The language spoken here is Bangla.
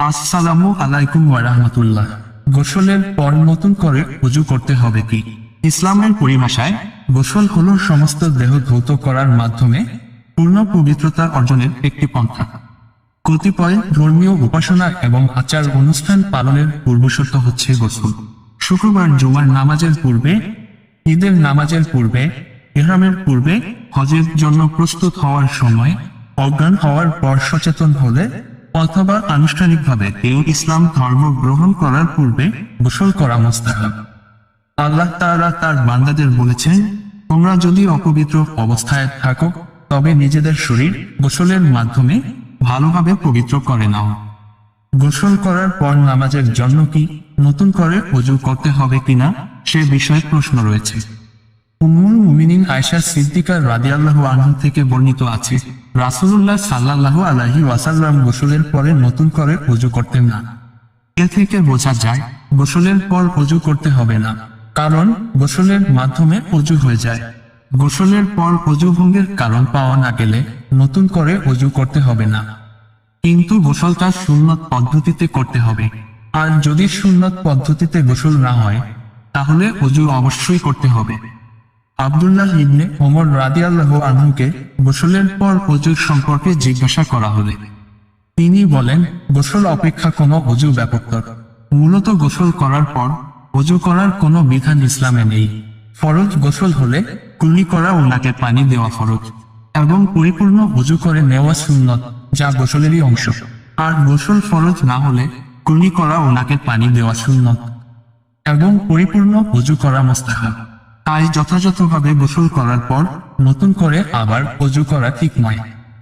আসসালামু আলাইকুম ওয়ারাহমাতুল্লাহ গোসলের পর নতুন করে উজু করতে হবে কি? ইসলামের পরিভাষায়, গোসল হলো সমস্ত দেহ ধৌত করার মাধ্যমে পূর্ণ পবিত্রতা অর্জনের একটি পন্থা। কতিপয় ধর্মীয় উপাসনা এবং আচার অনুষ্ঠান পালনের পূর্বশর্ত হচ্ছে গোসল। শুক্রবার জুমার নামাজের পূর্বে, ঈদের নামাজের পূর্বে ইহরামের পূর্বে হজের জন্য প্রস্তুত হওয়ার সময় অজ্ঞান হওয়ার পর সচেতন হলে অথবা আনুষ্ঠানিকভাবে কেউ ইসলাম ধর্ম গ্রহণ করার পূর্বে গোসল করা মোস্তাহাব। আল্লাহ তাআলা তার বান্দাদের বলেছেন, তোমরা যদি অপবিত্র অবস্থায় থাকো, তবে নিজেদের শরীর গোসলের মাধ্যমে ভালোভাবে পবিত্র করে নাও। গোসল করার পর নামাজের জন্য কি নতুন করে অজু করতে হবে কিনা সে বিষয়ে প্রশ্ন রয়েছে। গোসলের পরে কারণ গোসলের মাধ্যমে অজু হয়ে যায়। গোসলের পর অজু ভঙ্গের কারণ পাওয়া না গেলে নতুন করে অজু করতে হবে না। কিন্তু গোসলটা সুন্নত পদ্ধতিতে করতে হবে। আর যদি সুন্নত পদ্ধতিতে গোসল না হয়, তাহলে অজু অবশ্যই করতে হবে। আব্দুল্লাহ ইবনে ওমর রাদিয়াল্লাহ আনহুকে গোসলের পর অজুর সম্পর্কে জিজ্ঞাসা করা হলে তিনি বলেন, গোসল অপেক্ষা কোনো অজু ব্যাপকতর। মূলত গোসল করার পর অজু করার কোনো বিধান ইসলামে নেই। ফরজ গোসল হলে কুলি করা ওনাকে পানি দেওয়া ফরজ এবং পরিপূর্ণ অজু করে নেওয়া সুন্নত, যা গোসলেরই অংশ। আর গোসল ফরজ না হলে কুলি করা ওনাকে পানি দেওয়া সুন্নত এবং পরিপূর্ণ অজু করা মোস্তাহাব। তাই যথাযথভাবে গোসল করার পর নতুন করে আবার অজু করা ঠিক নয়।